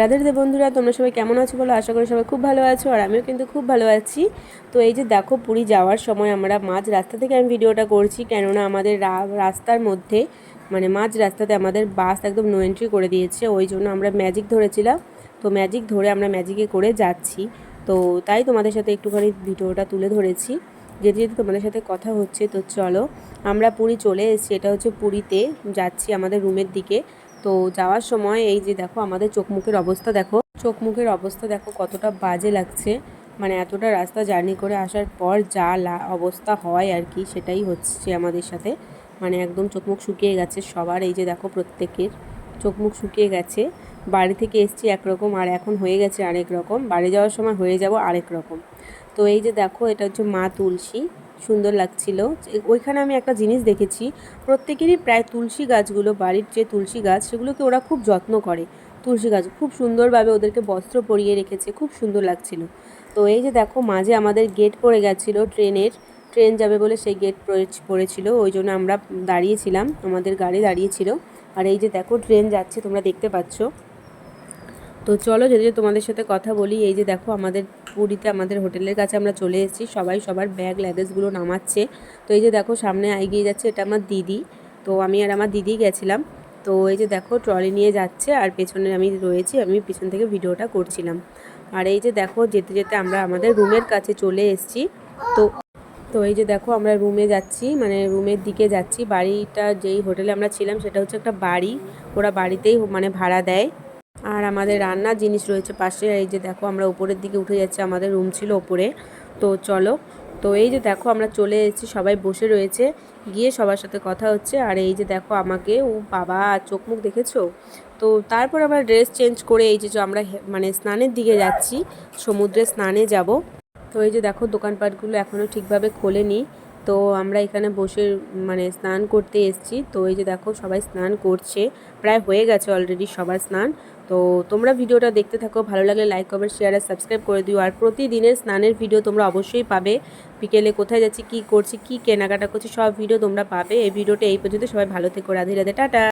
রাধে রাধে বন্ধুরা, তোমরা সবাই কেমন আছো বলো? আশা করি সবাই খুব ভালো আছো আর আমিও কিন্তু খুব ভালো আছি। তো এই যে দেখো, পুরী যাওয়ার সময় আমরা মাঝ রাস্তা থেকে আমি ভিডিওটা করছি, কেননা আমাদের রাস্তার মধ্যে মানে মাঝ রাস্তাতে আমাদের বাস একদম নো এন্ট্রি করে দিয়েছে, ওই জন্য আমরা ম্যাজিক ধরেছিলাম। তো ম্যাজিক ধরে আমরা ম্যাজিকে করে যাচ্ছি। তো তাই তোমাদের সাথে একটুখানি ভিডিওটা তুলে ধরেছি। যেতে যেতে তোমাদের সাথে কথা হচ্ছে, তো চলো আমরা পুরী চলে এসেছি। এটা হচ্ছে পুরীতে যাচ্ছি আমাদের রুমের দিকে। তো যাওয়ার সময় এই যে দেখো আমাদের চোখ মুখের অবস্থা দেখো চোখ মুখের অবস্থা দেখো কতটা বাজে লাগছে। মানে এতটা রাস্তা জার্নি করে আসার পর যা অবস্থা হয় আর কি সেটাই হচ্ছে আমাদের সাথে। মানে একদম চোখ মুখ শুকিয়ে গেছে সবার, এই যে দেখো প্রত্যেকের চোখ মুখ শুকিয়ে গেছে। বাড়ি থেকে এসছি একরকম আর এখন হয়ে গেছে আরেক রকম। বাড়ি যাওয়ার সময় হয়ে যাব আরেক রকম। তো এই যে দেখো এটা হচ্ছে মা তুলসী। সুন্দর লাগছিল। ওইখানে আমি একটা জিনিস দেখেছি, প্রত্যেকেরই প্রায় তুলসী গাছগুলো, বাড়ির যে তুলসী গাছ, সেগুলোকে ওরা খুব যত্ন করে। তুলসী গাছ খুব সুন্দরভাবে ওদেরকে বস্ত্র পরিয়ে রেখেছে, খুব সুন্দর লাগছিল। তো এই যে দেখো, মাঝে আমাদের গেট পড়ে গেছিল ট্রেনের, ট্রেন যাবে বলে সেই গেট পড়েছিল, ওই জন্য আমরা দাঁড়িয়েছিলাম, আমাদের গাড়ি দাঁড়িয়েছিল। আর এই যে দেখো, ট্রেন যাচ্ছে, তোমরা দেখতে পাচ্ছ। তো চলো যদি তোমাদের সাথে কথা বলি, এই যে দেখো আমাদের পুরীতে আমাদের হোটেলের কাছে আমরা চলে এসেছি, সবাই সবার ব্যাগ ল্যাগেজগুলো নামাচ্ছে। তো এই যে দেখো সামনে এগিয়ে যাচ্ছে, এটা আমার দিদি। তো আমি আর আমার দিদি গেছিলাম। তো এই যে দেখো ট্রলি নিয়ে যাচ্ছে আর পেছনে আমি রয়েছি, আমি পিছন থেকে ভিডিওটা করছিলাম। আর এই যে দেখো যেতে যেতে আমরা আমাদের রুমের কাছে চলে এসেছি। তো তো এই যে দেখো আমরা রুমে যাচ্ছি মানে রুমের দিকে যাচ্ছি। বাড়িটা যেই হোটেলে আমরা ছিলাম, সেটা হচ্ছে একটা বাড়ি। ওরা বাড়িতেই মানে ভাড়া দেয়। আর আমাদের রান্নার জিনিস রয়েছে পাশে, এই যে দেখো আমরা উপরের দিকে উঠে যাচ্ছি, আমাদের রুম ছিল ওপরে। তো চলো, তো এই যে দেখো আমরা চলে এসেছি, সবাই বসে রয়েছে, গিয়ে সবার সাথে কথা হচ্ছে। আর এই যে দেখো আমাকে, ও বাবা, চোখ মুখ দেখেছ? তো তারপর আমরা ড্রেস চেঞ্জ করে এই যে আমরা মানে স্নানের দিকে যাচ্ছি, সমুদ্রে স্নানে যাব। তো এই যে দেখো দোকানপাটগুলো এখনও ঠিকভাবে খোলেনি। তো আমরা এখানে বসে মানে স্নান করতে এসেছি। তো এই যে দেখো, সবাই স্নান করছে। প্রায় হয়ে গেছে অলরেডি সবার স্নান। তো তোমরা ভিডিওটা দেখতে থাকো। ভালো লাগলে লাইক কমেন্ট শেয়ার আর সাবস্ক্রাইব করে দিও। আর প্রতিদিনের স্নানের ভিডিও তোমরা অবশ্যই পাবে। বিকেলে কোথায় যাচ্ছি, কি করছি, কি কেনাকাটা করছি, সব ভিডিও তোমরা পাবে। এই ভিডিওটা এই পর্যন্ত। সবাই ভালো থেকো। রাধে রাধে, টাটা।